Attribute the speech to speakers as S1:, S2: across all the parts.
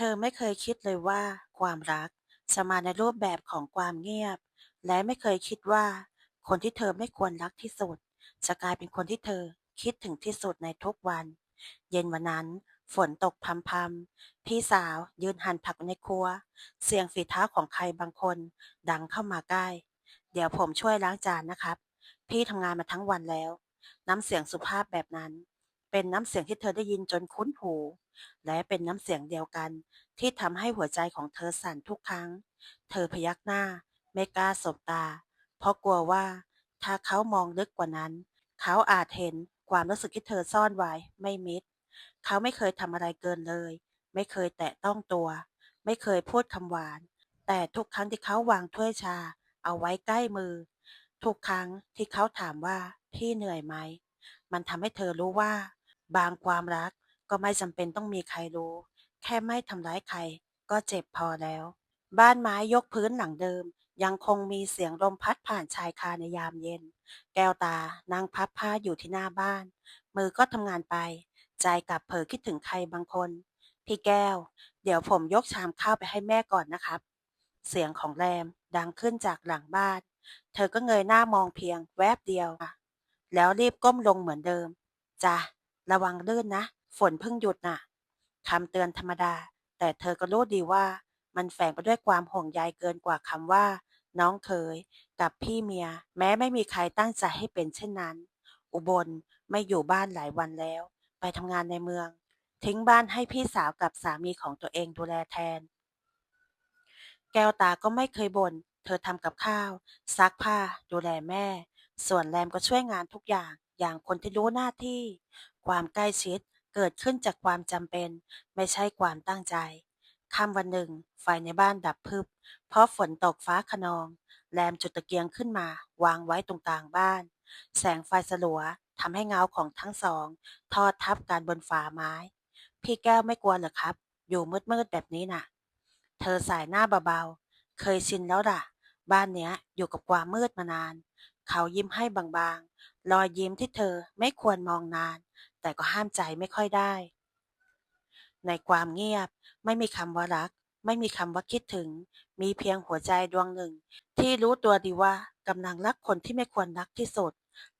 S1: เธอไม่เคยคิดเลยว่า ความรักจะมาในรูปแบบของความเงียบ และไม่เคยคิดว่า คนที่เธอไม่ควรรักที่สุด จะกลายเป็นคนที่เธอคิดถึงที่สุดในทุกวัน เย็นวันนั้น ฝนตกพรำๆพี่สาวยืนหั่นผักในครัว เสียงฝีเท้าของใครบางคน ดังเข้ามาใกล้ เดี๋ยวผมช่วยล้างจานนะครับ พี่ทำงานมาทั้งวันแล้ว น้ำเสียงสุภาพแบบนั้น เป็นน้ำเสียงที่เธอได้ยินจนคุ้นหู และเป็นน้ำเสียงเดียวกัน ที่ทำให้หัวใจของเธอสั่นทุกครั้ง เธอพยักหน้า ไม่กล้าสบตา เพราะกลัวว่า ถ้าเขามองลึกกว่านั้น เขาอาจเห็นความรู้สึกที่เธอซ่อนไว้ไม่มิด เขาไม่เคยทำอะไรเกินเลย ไม่เคยแตะต้องตัว ไม่เคยพูดคำหวาน แต่ทุกครั้งที่เขาวางถ้วยชา เอาไว้ใกล้มือ ทุกครั้งที่เขาถามว่าพี่เหนื่อยไหม มันทำให้เธอรู้ว่า บางความรักก็ไม่จำเป็นต้องมีใครรู้ แค่ไม่ทำร้ายใครก็เจ็บพอแล้ว บ้านไม้ยกพื้นหลังเดิม ยังคงมีเสียงลมพัดผ่านชายคาในยามเย็น แก้วตานั่งพับผ้าอยู่ที่หน้าบ้าน มือก็ทำงานไป ใจกลับเผลอคิดถึงใครบางคน พี่แก้ว เดี๋ยวผมยกชามข้าวไปให้แม่ก่อนนะครับ เสียงของแรมดังขึ้นจากหลังบ้าน เธอก็เงยหน้ามองเพียงแวบเดียว แล้วรีบก้มลงเหมือนเดิมจ้ะ ระวังลื่นนะ ฝนเพิ่งหยุดน่ะคำเตือนธรรมดา แต่เธอก็รู้ดีว่า มันแฝงไปด้วยความห่วงใยเกินกว่าคำว่า น้องเคย กับพี่เมีย แม้ไม่มีใครตั้งใจให้เป็นเช่นนั้น อุบลไม่อยู่บ้านหลายวันแล้ว ไปทำงานในเมือง ทิ้งบ้านให้พี่สาวกับสามีของตัวเองดูแลแทน แก้วตาก็ไม่เคยบน่นเธอทำกับข้าว ซักผ้า ดูแลแม่ ส่วนแรมก็ช่วยงานทุกอย่างอย่างคนที่รู้หน้าที่ ความใกล้ชิดเกิดขึ้นจากความจำเป็น ไม่ใช่ความตั้งใจค่ำวันหนึ่ง ไฟในบ้านดับพึบ เพราะฝนตกฟ้าคะนอง แรมจุดตะเกียงขึ้นมา วางไว้ตรงกลางบ้าน แสงไฟสลัวทำให้เงาของทั้งสอง ทอดทับกันบนฝาไม้ พี่แก้วไม่กลัวเหรอครับ อยู่มืดๆแบบนี้น่ะ เธอสายหน้าเบาๆ เคยชินแล้วล่ะ บ้านเนี้ยอยู่กับความมืดมานาน เขายิ้มให้บางๆ รอยยิ้มที่เธอไม่ควรมองนาน แต่ก็ห้ามใจไม่ค่อยได้ ในความเงียบไม่มีคำว่ารัก ไม่มีคำว่าคิดถึง มีเพียงหัวใจดวงหนึ่ง ที่รู้ตัวดีว่ากำลังรักคนที่ไม่ควรรักที่สุด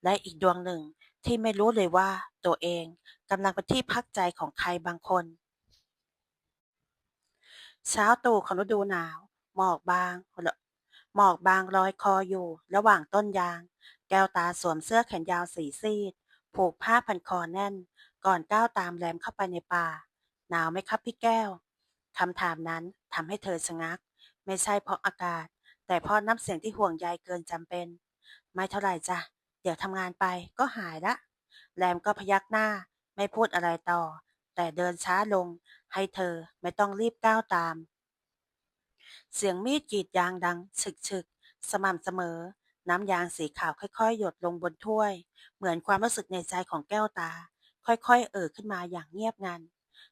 S1: และอีกดวงหนึ่งที่ไม่รู้เลยว่าตัวเองกำลังเป็นที่พักใจของใครบางคน เช้าตู่ของฤดูหนาว หมอกบางหมอกบางลอยคออยู่ ระหว่างต้นยาง แก้วตาสวมเสื้อแขนยาวสีซีด ผูกผ้าพันคอแน่น ก่อนก้าวตามแรมเข้าไปในป่า หนาวไหมครับพี่แก้วคำถามนั้นทำให้เธอชะงัก ไม่ใช่เพราะอากาศ แต่เพราะน้ำเสียงที่ห่วงใยเกินจำเป็น ไม่เท่าไหร่จ้ะเดี๋ยวทำงานไปก็หายละ แรมก็พยักหน้า ไม่พูดอะไรต่อ แต่เดินช้าลง ให้เธอไม่ต้องรีบก้าวตาม เสียงมีดกรีดยางดังฉึกๆสม่ำเสมอ น้ำยางสีขาวค่อยๆ หยดลงบนถ้วย เหมือนความรู้สึกในใจของแก้วตา ค่อยๆ เอ่อขึ้นมาอย่างเงียบงัน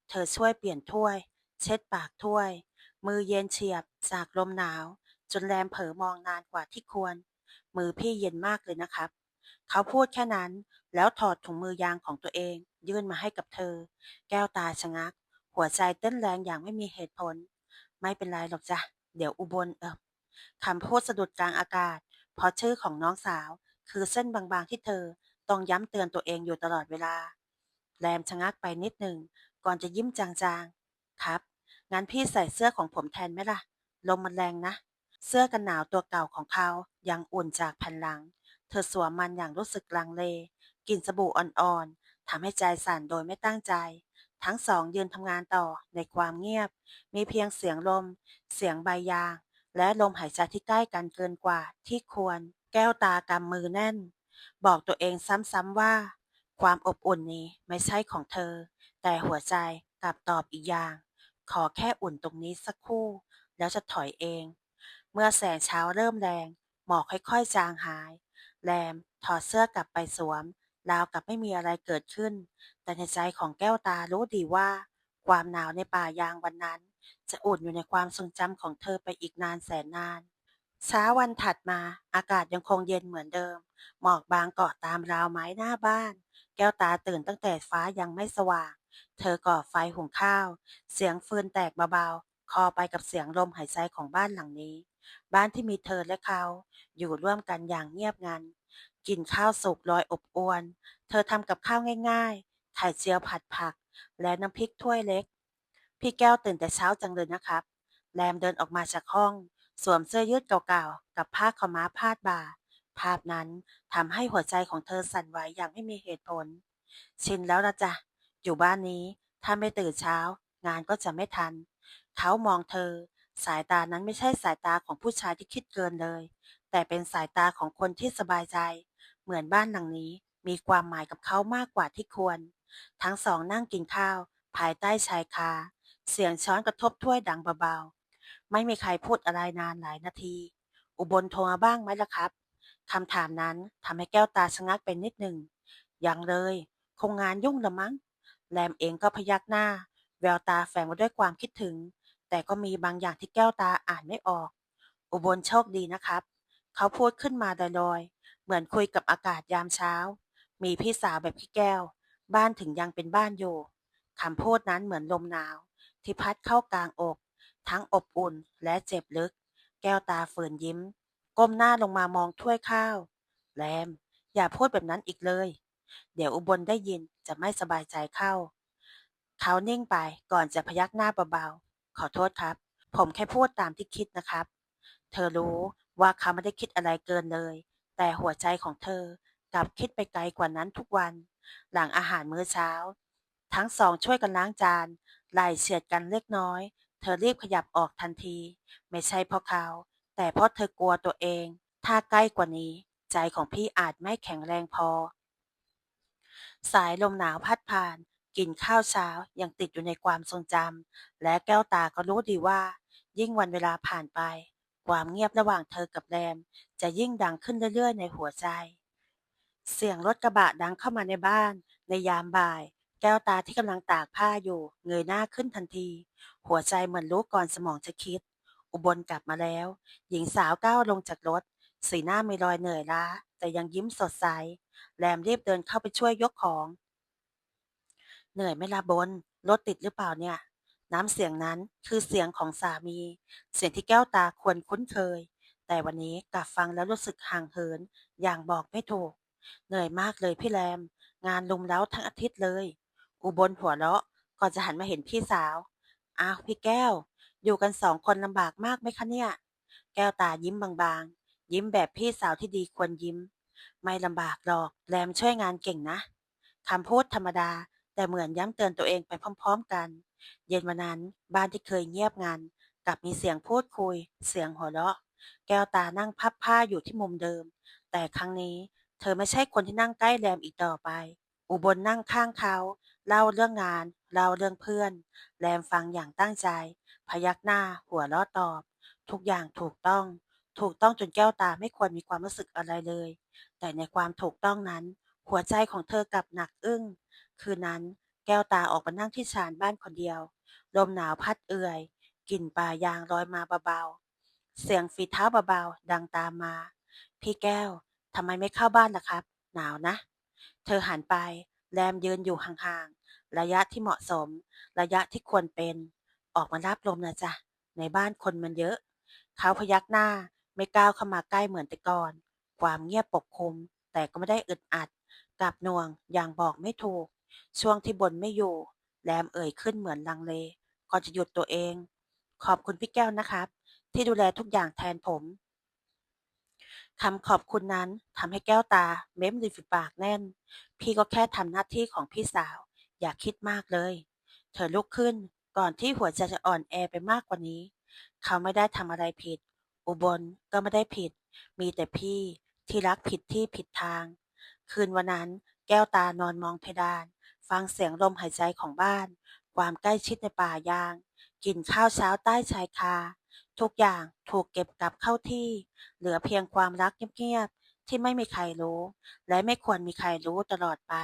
S1: เธอช่วยเปลี่ยนถ้วย เช็ดปากถ้วย มือเย็นเฉียบจากลมหนาว จนแรมเผลอมองนานกว่าที่ควร มือพี่เย็นมากเลยนะครับ เขาพูดแค่นั้น แล้วถอดถุงมือยางของตัวเอง ยื่นมาให้กับเธอ แก้วตาชะงัก หัวใจเต้นแรงอย่างไม่มีเหตุผล ไม่เป็นไรหรอกจ้ะเดี๋ยวอุบลเอิบคำพูดสะดุดกลางอากาศ เพราะชื่อของน้องสาว คือเส้นบางๆที่เธอต้องย้ำเตือนตัวเองอยู่ตลอดเวลา แรมชะงักไปนิดหนึ่ง ก่อนจะยิ้มจางๆ ครับ งั้นพี่ใส่เสื้อของผมแทนไหมล่ะ ลมมันแรงนะ เสื้อกันหนาวตัวเก่าของเขายังอุ่นจากแผ่นหลัง เธอสวมมันอย่างรู้สึกลังเล กลิ่นสบู่อ่อนๆทำให้ใจสั่นโดยไม่ตั้งใจ ทั้งสองยืนทำงานต่อในความเงียบ มีเพียงเสียงลม เสียงใบยาง และลมหายใจที่ใกล้กันเกินกว่าที่ควร แก้วตากำมือแน่น บอกตัวเองซ้ำๆว่า ความอบอุ่นนี้ไม่ใช่ของเธอ แต่หัวใจกลับตอบอีกอย่าง ขอแค่อุ่นตรงนี้สักคู่ แล้วจะถอยเอง เมื่อแสงเช้าเริ่มแรง หมอกค่อยๆจางหาย แรมถอดเสื้อกลับไปสวมราวกับไม่มีอะไรเกิดขึ้น แต่ในใจของแก้วตารู้ดีว่า ความหนาวในป่ายางวันนั้น จะอุ่นอยู่ในความทรงจำของเธอไปอีกนานแสนนานเช้าวันถัดมาอากาศยังคงเย็นเหมือนเดิม หมอกบางเกาะตามราวไม้หน้าบ้าน แก้วตาตื่นตั้งแต่ฟ้ายังไม่สว่าง เธอก่อไฟหุงข้าว เสียงฟืนแตกเบาๆ คอไปกับเสียงลมหายใจของบ้านหลังนี้ บ้านที่มีเธอและเขา อยู่ร่วมกันอย่างเงียบงัน กินข้าวสุกลอยอบอวน เธอทำกับข้าวง่ายๆ ไข่เจียวผัดผัก และน้ำพริกถ้วยเล็ก พี่แก้วตื่นแต่เช้าจังเลยนะครับ แรมเดินออกมาจากห้อง สวมเสื้อยืดเก่าๆ กับผ้าขม้าพาดบ่า ภาพนั้นทำให้หัวใจของเธอสั่นไหวอย่างไม่มีเหตุผล ชินแล้วละจ้ะ อยู่บ้านนี้ ถ้าไม่ตื่นเช้า งานก็จะไม่ทัน เขามองเธอ สายตานั้นไม่ใช่สายตาของผู้ชายที่คิดเกินเลย แต่เป็นสายตาของคนที่สบายใจ เหมือนบ้านหลังนี้มีความหมายกับเขามากกว่าที่ควร ทั้งสองนั่งกินข้าว ภายใต้ชายคา เสียงช้อนกระทบถ้วยดังเบาๆ ไม่มีใครพูดอะไรนานหลายนาที อุบลโทรมาบ้างไหมล่ะครับ คำถามนั้นทำให้แก้วตาชะงักไปนิดหนึ่ง ยังเลย คงงานยุ่งละมั้ง แรมเองก็พยักหน้า แววตาแฝงไว้ด้วยความคิดถึง แต่ก็มีบางอย่างที่แก้วตาอ่านไม่ออก อุบลโชคดีนะครับ เขาพูดขึ้นมาลอยๆ เหมือนคุยกับอากาศยามเช้า มีพี่สาวแบบพี่แก้ว บ้านถึงยังเป็นบ้านอยู่คำพูดนั้นเหมือนลมหนาว ที่พัดเข้ากลางอก ทั้งอบอุ่นและเจ็บลึก แก้วตาฝืนยิ้ม ก้มหน้าลงมามองถ้วยข้าว แรม อย่าพูดแบบนั้นอีกเลย เดี๋ยวอุบลได้ยินจะไม่สบายใจเข้า เขานิ่งไปก่อนจะพยักหน้าเบาๆ ขอโทษครับ ผมแค่พูดตามที่คิดนะครับ เธอรู้ว่าเขาไม่ได้คิดอะไรเกินเลย แต่หัวใจของเธอกลับคิดไปไกลกว่านั้นทุกวัน หลังอาหารมื้อเช้า ทั้งสองช่วยกันล้างจาน ไหล่เฉียดกันเล็กน้อย เธอรีบขยับออกทันที ไม่ใช่เพราะเขา แต่เพราะเธอกลัวตัวเอง ถ้าใกล้กว่านี้ ใจของพี่อาจไม่แข็งแรงพอ สายลมหนาวพัดผ่านกินข้าวเช้ายังติดอยู่ในความทรงจำและแก้วตาก็รู้ดีว่า ยิ่งวันเวลาผ่านไป ความเงียบระหว่างเธอกับแรม จะยิ่งดังขึ้นเรื่อยๆ ในหัวใจ เสียงรถกระบะดังเข้ามาในบ้าน ในยามบ่าย แก้วตาที่กำลังตากผ้าอยู่ เงยหน้าขึ้นทันที หัวใจเหมือนรู้ก่อนสมองจะคิด อุบลกลับมาแล้ว หญิงสาวก้าวลงจากรถ สีหน้ามีรอยเหนื่อยล้า แต่ยังยิ้มสดใส แรมรีบเดินเข้าไปช่วยยกของ เหนื่อยไหม่ละบน รถติดหรือเปล่าเนี่ย น้ำเสียงนั้นคือเสียงของสามี เสียงที่แก้วตาควรคุ้นเคย แต่วันนี้กลับฟังแล้วรู้สึกห่างเหิน อย่างบอกไม่ถูก เหนื่อยมากเลยพี่แรม งานลุมแล้วทั้งอาทิตย์เลย อุบลหัวเราะก่อนจะหันมาเห็นพี่สาว อ้าวพี่แก้ว อยู่กันสองคนลำบากมากไหมคะเนี่ย แก้วตายิ้มบางๆ ยิ้มแบบพี่สาวที่ดีควรยิ้ม ไม่ลำบากหรอก แรมช่วยงานเก่งนะคำพูดธรรมดา แต่เหมือนย้ำเตือนตัวเองไปพร้อม ๆ กัน เย็นวันนั้นบ้านที่เคยเงียบงันกลับมีเสียงพูดคุย เสียงหัวเราะ แก้วตานั่งพับผ้าอยู่ที่มุมเดิม แต่ครั้งนี้ เธอไม่ใช่คนที่นั่งใกล้แรมอีกต่อไป อุบลนั่งข้างเขา เล่าเรื่องงาน เล่าเรื่องเพื่อน แรมฟังอย่างตั้งใจ พยักหน้า หัวเราะตอบ ทุกอย่างถูกต้อง ถูกต้องจนแก้วตาไม่ควรมีความรู้สึกอะไรเลย แต่ในความถูกต้องนั้น หัวใจของเธอกลับหนักอึ้ง คืนนั้นแก้วตาออกมานั่งที่ชานบ้านคนเดียว ลมหนาวพัดเอื่อย กลิ่นป่ายางลอยมาเบาๆ เสียงฝีเท้าเบาๆ ดังตามมา พี่แก้ว ทำไมไม่เข้าบ้านล่ะครับ หนาวนะ เธอหันไป แรมยืนอยู่ห่างๆ ระยะที่เหมาะสม ระยะที่ควรเป็น ออกมารับลมนะจ๊ะ ในบ้านคนมันเยอะ เขาพยักหน้าไม่ก้าวเข้ามาใกล้เหมือนแต่ก่อน ความเงียบปกคลุม แต่ก็ไม่ได้อึดอัดกับนวงอย่างบอกไม่ถูก ช่วงที่บนไม่อยู่แรมเอ่ยขึ้นเหมือนลังเลก่อนจะหยุดตัวเอง ขอบคุณพี่แก้วนะครับ ที่ดูแลทุกอย่างแทนผมคำขอบคุณนั้นทำให้แก้วตาเม้มริมฝีปากแน่น พี่ก็แค่ทำหน้าที่ของพี่สาว อย่าคิดมากเลย เธอลุกขึ้นก่อนที่หัวใจจะอ่อนแอไปมากกว่านี้ เขาไม่ได้ทำอะไรผิด อุบลก็ไม่ได้ผิด มีแต่พี่ที่รักผิดที่ผิดทาง คืนวันนั้นแก้วตานอนมองเพดาน ฟังเสียงลมหายใจของบ้าน ความใกล้ชิดในป่ายาง กินข้าวเช้าใต้ชายคา ทุกอย่างถูกเก็บกลับเข้าที่ เหลือเพียงความรักเงียบๆที่ไม่มีใครรู้ และไม่ควรมีใครรู้ตลอดไป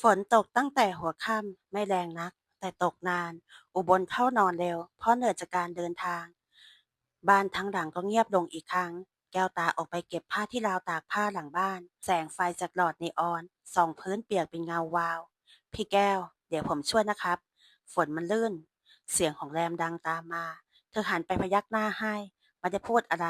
S1: ฝนตกตั้งแต่หัวค่ำไม่แรงนัก แต่ตกนาน อุบลเข้านอนเร็ว เพราะเหนื่อยจากการเดินทาง บ้านทั้งหลังก็เงียบลงอีกครั้ง แก้วตาออกไปเก็บผ้าที่ราวตากผ้าหลังบ้าน แสงไฟจากหลอดนีออนส่องพื้นเปียกเป็นเงาวาว พี่แก้ว เดี๋ยวผมช่วยนะครับ ฝนมันลื่น เสียงของแรมดังตามมา เธอหันไปพยักหน้าให้ไม่ได้พูดอะไร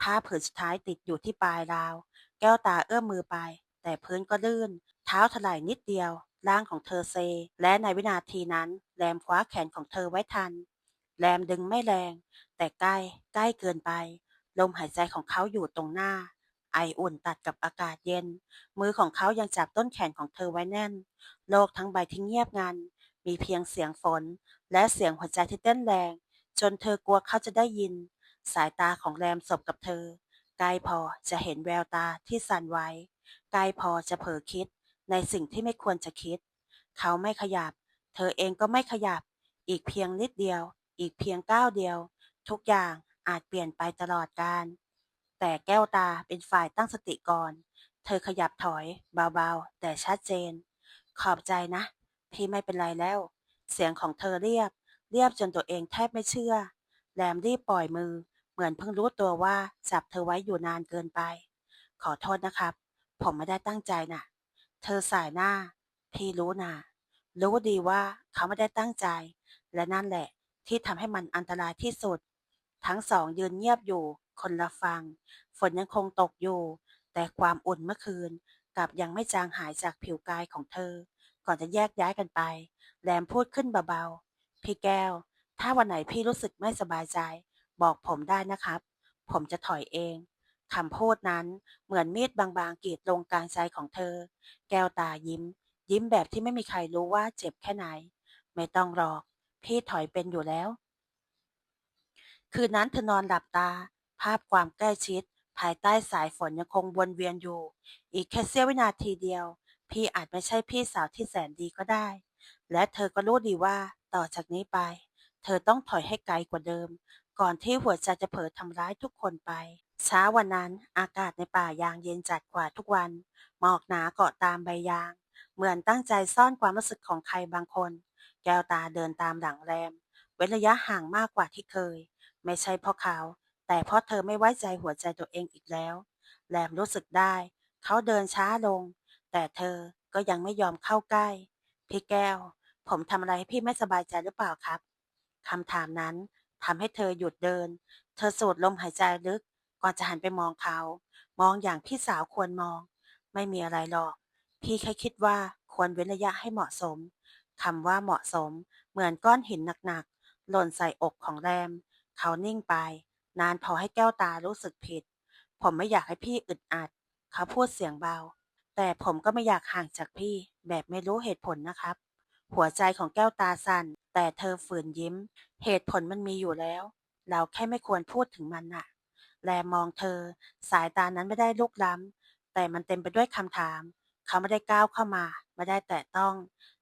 S1: ผ้าผืนสุดท้ายติดอยู่ที่ปลายราว แก้วตาเอื้อมมือไป แต่พื้นก็ลื่น เท้าถลายนิดเดียว ร่างของเธอเซ และในวินาทีนั้น แรมคว้าแขนของเธอไว้ทัน แรมดึงไม่แรง แต่ใกล้ ใกล้เกินไป ลมหายใจของเขาอยู่ตรงหน้า ไออุ่นตัดกับอากาศเย็น มือของเขายังจับต้นแขนของเธอไว้แน่น โลกทั้งใบที่เงียบงัน มีเพียงเสียงฝน และเสียงหัวใจที่เต้นแรง จนเธอกลัวเขาจะได้ยิน สายตาของแรมสบกับเธอ ใกล้พอจะเห็นแววตาที่สั่นไหวใกล้พอจะเผลอคิด ในสิ่งที่ไม่ควรจะคิด เขาไม่ขยับ เธอเองก็ไม่ขยับ อีกเพียงนิดเดียว อีกเพียงก้าวเดียว ทุกอย่างอาจเปลี่ยนไปตลอดกาลแต่แก้วตาเป็นฝ่ายตั้งสติก่อน เธอขยับถอย เบาๆ แต่ชัดเจน ขอบใจนะ พี่ไม่เป็นไรแล้ว เสียงของเธอเรียบ เรียบจนตัวเองแทบไม่เชื่อ แรมรีบปล่อยมือ เหมือนเพิ่งรู้ตัวว่าจับเธอไว้อยู่นานเกินไป ขอโทษนะครับ ผมไม่ได้ตั้งใจน่ะ เธอสายหน้า พี่รู้นะรู้ดีว่าเขาไม่ได้ตั้งใจ และนั่นแหละที่ทำให้มันอันตรายที่สุด ทั้งสองยืนเงียบอยู่คนละฟัง ฝนยังคงตกอยู่ แต่ความอุ่นเมื่อคืนกลับยังไม่จางหายจากผิวกายของเธอ ก่อนจะแยกย้ายกันไปแรมพูดขึ้นเบาๆ พี่แก้ว ถ้าวันไหนพี่รู้สึกไม่สบายใจ บอกผมได้นะครับ ผมจะถอยเอง คำพูดนั้นเหมือนมีดบางๆกรีดลงกลางใจของเธอ แก้วตายิ้ม ยิ้มแบบที่ไม่มีใครรู้ว่าเจ็บแค่ไหน ไม่ต้องหรอก พี่ถอยเป็นอยู่แล้ว คืนนั้นเธอนอนหลับตา ภาพความใกล้ชิด ภายใต้สายฝนยังคงวนเวียนอยู่ อีกแค่เสี้ยววินาทีเดียว พี่อาจไม่ใช่พี่สาวที่แสนดีก็ได้ และเธอก็รู้ดีว่าต่อจากนี้ไป เธอต้องถอยให้ไกลกว่าเดิม ก่อนที่หัวใจจะเผลอทำร้ายทุกคนไป เช้าวันนั้นอากาศในป่ายางเย็นจัดกว่าทุกวัน หมอกหนาเกาะตามใบยาง เหมือนตั้งใจซ่อนความรู้สึกของใครบางคน แก้วตาเดินตามหลังแรม เว้นระยะห่างมากกว่าที่เคย ไม่ใช่เพราะเขา แต่เพราะเธอไม่ไว้ใจหัวใจตัวเองอีกแล้ว แรมรู้สึกได้ เขาเดินช้าลง แต่เธอก็ยังไม่ยอมเข้าใกล้ พี่แก้ว ผมทำอะไรให้พี่ไม่สบายใจหรือเปล่าครับคำถามนั้นทำให้เธอหยุดเดิน เธอสูดลมหายใจลึก ก่อนจะหันไปมองเขา มองอย่างพี่สาวควรมอง ไม่มีอะไรหรอก พี่แค่คิดว่าควรเว้นระยะให้เหมาะสมคำว่าเหมาะสม เหมือนก้อนหินหนักๆ หล่นใส่อกของแรม เขานิ่งไป นานพอให้แก้วตารู้สึกผิด ผมไม่อยากให้พี่อึดอัด เขาพูดเสียงเบา แต่ผมก็ไม่อยากห่างจากพี่ แบบไม่รู้เหตุผลนะครับ หัวใจของแก้วตาสั่น แต่เธอฝืนยิ้ม เหตุผลมันมีอยู่แล้ว เราแค่ไม่ควรพูดถึงมันน่ะ แลมองเธอ สายตานั้นไม่ได้ลุกล้ำ แต่มันเต็มไปด้วยคำถาม เขาไม่ได้ก้าวเข้ามา ไม่ได้แตะต้อง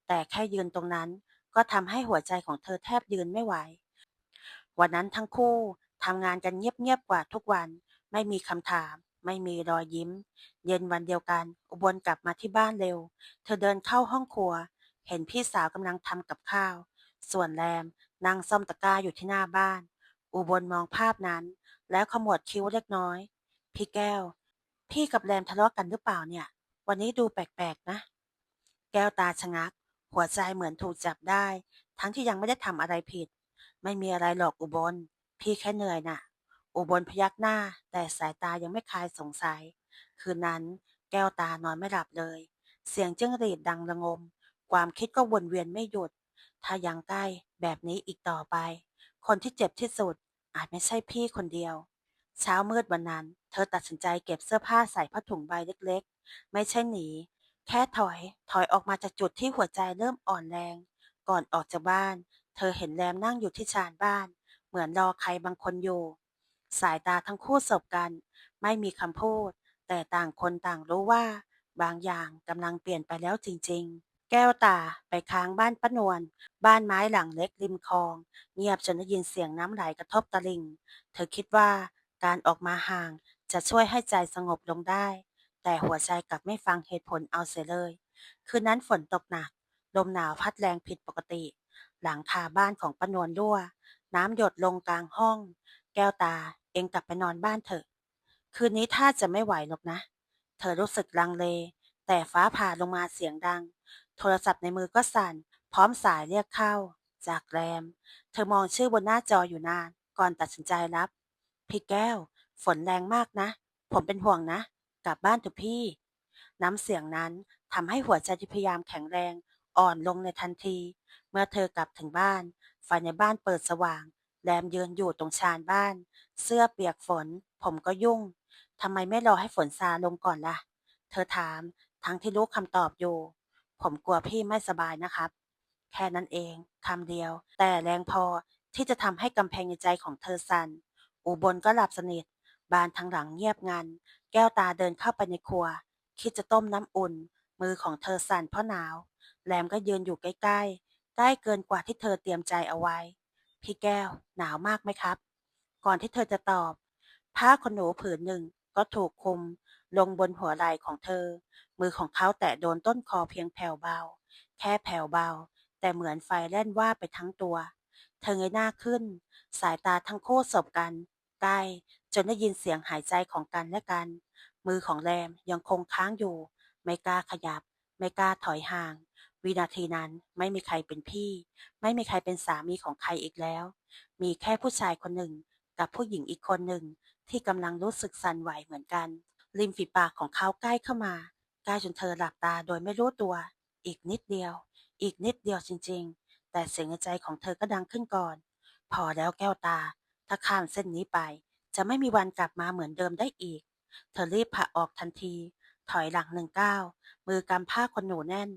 S1: แต่แค่ยืนตรงนั้น ก็ทำให้หัวใจของเธอแทบยืนไม่ไหว วันนั้นทั้งคู่ทำงานกันเงียบๆกว่าทุกวัน ไม่มีคำถาม ไม่มีรอยยิ้ม เย็นวันเดียวกัน อุบลกลับมาที่บ้านเร็ว เธอเดินเข้าห้องครัว เห็นพี่สาวกำลังทำกับข้าว ส่วนแรมนั่งซ่อมตะกร้าอยู่ที่หน้าบ้าน อุบลมองภาพนั้น แล้วขมวดคิ้วเล็กน้อย พี่แก้ว พี่กับแรมทะเลาะกันหรือเปล่าเนี่ย วันนี้ดูแปลกๆนะ แก้วตาชะงัก หัวใจเหมือนถูกจับได้ ทั้งที่ยังไม่ได้ทำอะไรผิด ไม่มีอะไรหรอกอุบล พี่แค่เหนื่อยน่ะ อุบลพยักหน้า แต่สายตายังไม่คลายสงสัย คืนนั้นแก้วตานอนไม่หลับเลย เสียงจิ้งหรีดดังระงม ความคิดก็วนเวียนไม่หยุด ถ้ายังใกล้แบบนี้อีกต่อไป คนที่เจ็บที่สุด อาจไม่ใช่พี่คนเดียว เช้ามืดวันนั้น เธอตัดสินใจเก็บเสื้อผ้าใส่ผ้าถุงใบเล็กๆ ไม่ใช่หนี แค่ถอย ถอยออกมาจากจุดที่หัวใจเริ่มอ่อนแรง ก่อนออกจากบ้าน เธอเห็นแรมนั่งอยู่ที่ชานบ้าน เหมือนรอใครบางคนอยู่ สายตาทั้งคู่สบกัน ไม่มีคำพูด แต่ต่างคนต่างรู้ว่า บางอย่างกำลังเปลี่ยนไปแล้วจริง ๆ แก้วตาไปค้างบ้านป้านวลบ้านไม้หลังเล็กริมคลอง เงียบจนได้ยินเสียงน้ำไหลกระทบตะลิ่งเธอคิดว่าการออกมาห่างจะช่วยให้ใจสงบลงได้ แต่หัวใจกลับไม่ฟังเหตุผลเอาเสียเลย คืนนั้นฝนตกหนัก ลมหนาวพัดแรงผิดปกติ หลังคาบ้านของป้านวลรั่ว น้ำหยดลงกลางห้อง แก้วตาเองกลับไปนอนบ้านเถอะ คืนนี้ถ้าจะไม่ไหวหรอกนะ เธอรู้สึกลังเล แต่ฟ้าผ่าลงมาเสียงดัง โทรศัพท์ในมือก็สั่น พร้อมสายเรียกเข้า จากแรม เธอมองชื่อบนหน้าจออยู่นาน ก่อนตัดสินใจรับ พี่แก้ว ฝนแรงมากนะ ผมเป็นห่วงนะ กลับบ้านเถอะพี่ น้ำเสียงนั้นทำให้หัวใจที่พยายามแข็งแรงอ่อนลงในทันที เมื่อเธอกลับถึงบ้านไฟในบ้านเปิดสว่าง แรมยืนอยู่ตรงชานบ้าน เสื้อเปียกฝน ผมก็ยุ่งทำไมไม่รอให้ฝนซาลงก่อนล่ะ เธอถามทั้งที่รู้คำตอบอยู่ ผมกลัวพี่ไม่สบายนะครับ แค่นั้นเองคำเดียว แต่แรงพอที่จะทำให้กำแพงในใจของเธอสั่นอุบลก็หลับสนิทบ้านทั้งหลังเงียบงัน แก้วตาเดินเข้าไปในครัว คิดจะต้มน้ำอุ่น มือของเธอสั่นเพราะหนาว แรมก็ยืนอยู่ใกล้ๆ ใกล้เกินกว่าที่เธอเตรียมใจเอาไว้ พี่แก้ว หนาวมากไหมครับ ก่อนที่เธอจะตอบ ผ้าขนหนูผืนหนึ่งก็ถูกคลุม ลงบนหัวไหล่ของเธอ มือของเขาแตะโดนต้นคอเพียงแผ่วเบา แค่แผ่วเบา แต่เหมือนไฟแล่นว่าไปทั้งตัว เธอเงยหน้าขึ้น สายตาทั้งคู่สบกันใกล้จนได้ยินเสียงหายใจของกันและกัน มือของแรมยังคงค้างอยู่ ไม่กล้าขยับ ไม่กล้าถอยห่าง วินาทีนั้นไม่มีใครเป็นพี่ ไม่มีใครเป็นสามีของใครอีกแล้ว มีแค่ผู้ชายคนหนึ่งกับผู้หญิงอีกคนหนึ่งที่กำลังรู้สึกสั่นไหวเหมือนกัน ริมฝีปากของเขาใกล้เข้ามาใกล้จนเธอหลับตาโดยไม่รู้ตัว อีกนิดเดียว อีกนิดเดียวจริง ๆ แต่เสียงในใจของเธอก็ดังขึ้นก่อน พอแล้วแก้วตา ถ้าข้ามเส้นนี้ไป จะไม่มีวันกลับมาเหมือนเดิมได้อีก เธอรีบผะออกทันที ถอยหลังหนึ่งก้าวมือกำผ้าขนหนูแน่น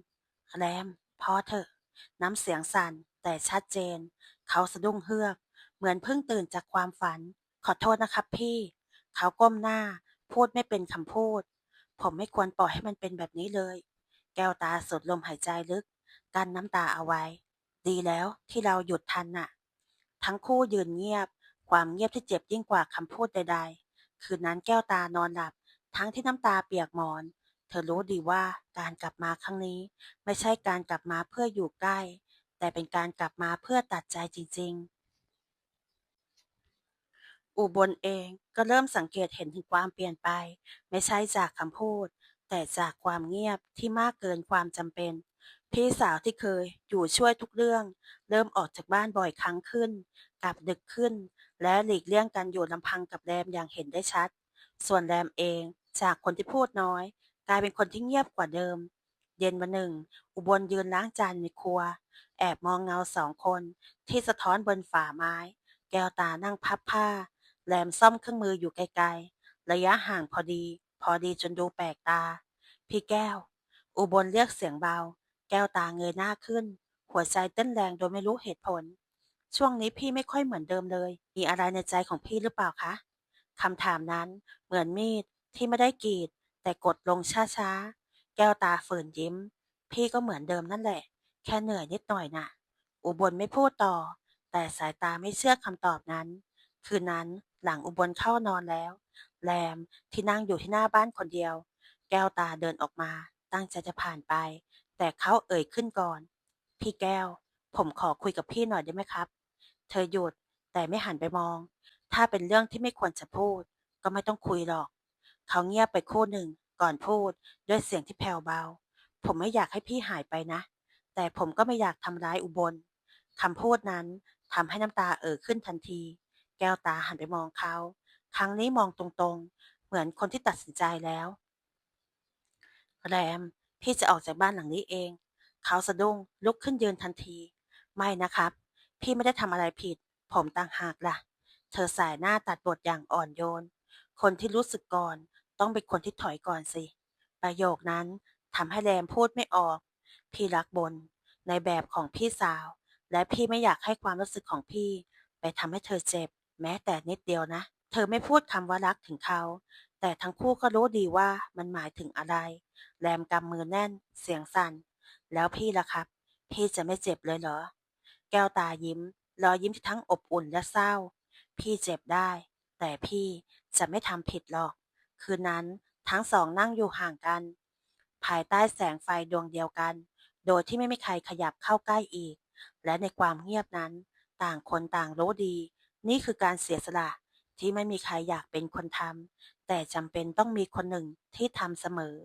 S1: แรมพอเถอะ น้ำเสียงสั่นแต่ชัดเจน เขาสะดุ้งเฮือก เหมือนเพิ่งตื่นจากความฝัน ขอโทษนะครับพี่ เขาก้มหน้า พูดไม่เป็นคำพูด ผมไม่ควรปล่อยให้มันเป็นแบบนี้เลย แก้วตาสูดลมหายใจลึก กันน้ำตาเอาไว้ ดีแล้วที่เราหยุดทันน่ะ ทั้งคู่ยืนเงียบ ความเงียบที่เจ็บยิ่งกว่าคำพูดใด ๆ คืนนั้นแก้วตานอนหลับ ทั้งที่น้ำตาเปียกหมอน เธอรู้ดีว่าการกลับมาครั้งนี้ ไม่ใช่การกลับมาเพื่ออยู่ใกล้ แต่เป็นการกลับมาเพื่อตัดใจจริง ๆ อุบลเองก็เริ่มสังเกตเห็นถึงความเปลี่ยนไป ไม่ใช่จากคำพูด แต่จากความเงียบที่มากเกินความจำเป็น พี่สาวที่เคยอยู่ช่วยทุกเรื่อง เริ่มออกจากบ้านบ่อยครั้งขึ้นกลับดึกขึ้น และหลีกเลี่ยงการอยู่ลำพังกับแรมอย่างเห็นได้ชัด ส่วนแรมเองจากคนที่พูดน้อย กลายเป็นคนที่เงียบกว่าเดิม เย็นวันหนึ่ง อุบลยืนล้างจานในครัว แอบมองเงาสองคนที่สะท้อนบนฝ่าไม้ แก้วตานั่งพับผ้า แรมซ่อมเครื่องมืออยู่ไกลๆ ระยะห่างพอดี พอดีจนดูแปลกตา พี่แก้ว อุบลเรียกเสียงเบา แก้วตาเงยหน้าขึ้น หัวใจเต้นแรงโดยไม่รู้เหตุผล ช่วงนี้พี่ไม่ค่อยเหมือนเดิมเลย มีอะไรในใจของพี่หรือเปล่าคะคำถามนั้นเหมือนมีดที่ไม่ได้กรีด แต่กดลงช้าๆ แก้วตาฝืนยิ้ม พี่ก็เหมือนเดิมนั่นแหละ แค่เหนื่อยนิดหน่อยน่ะ อุบลไม่พูดต่อ แต่สายตาไม่เชื่อคำตอบนั้น คืนนั้น หลังอุบลเข้านอนแล้ว แรมที่นั่งอยู่ที่หน้าบ้านคนเดียว แก้วตาเดินออกมา ตั้งใจจะผ่านไป แต่เขาเอ่ยขึ้นก่อน พี่แก้ว ผมขอคุยกับพี่หน่อยได้ไหมครับ เธอหยุดแต่ไม่หันไปมอง ถ้าเป็นเรื่องที่ไม่ควรจะพูด ก็ไม่ต้องคุยหรอก เขาเงียบไปคู่หนึ่งก่อนพูดด้วยเสียงที่แผ่วเบา ผมไม่อยากให้พี่หายไปนะ แต่ผมก็ไม่อยากทำร้ายอุบลคำพูดนั้นทำให้น้ำตาเอ่อขึ้นทันที ก้วตาหันไปมองเขา ครั้งนี้มองตรงๆ เหมือนคนที่ตัดสินใจแล้ว แรม พี่จะออกจากบ้านหลังนี้เอง เขาสะดุ้งลุกขึ้นยืนทันที ไม่นะครับ พี่ไม่ได้ทำอะไรผิด ผมต่างหากล่ะ เธอสายหน้าตัดบทอย่างอ่อนโยน คนที่รู้สึกก่อนต้องเป็นคนที่ถอยก่อนสิ ประโยคนั้นทำให้แรมพูดไม่ออก พี่รักบน ในแบบของพี่สาว และพี่ไม่อยากให้ความรู้สึกของพี่ ไปทำให้เธอเจ็บ แม้แต่นิดเดียวนะ เธอไม่พูดคำว่ารักถึงเขา แต่ทั้งคู่ก็รู้ดีว่ามันหมายถึงอะไร แรมกำมือแน่น เสียงสั่น แล้วพี่ล่ะครับ พี่จะไม่เจ็บเลยเหรอ แก้วตายิ้ม รอยยิ้มที่ทั้งอบอุ่นและเศร้า พี่เจ็บได้ แต่พี่จะไม่ทำผิดหรอก คืนนั้นทั้งสองนั่งอยู่ห่างกัน ภายใต้แสงไฟดวงเดียวกัน โดยที่ไม่มีใครขยับเข้าใกล้อีก และในความเงียบนั้น ต่างคนต่างรู้ดี นี่คือการเสียสละที่ไม่มีใครอยากเป็นคนทำแต่จำเป็นต้องมีคนหนึ่งที่ทำเสมอ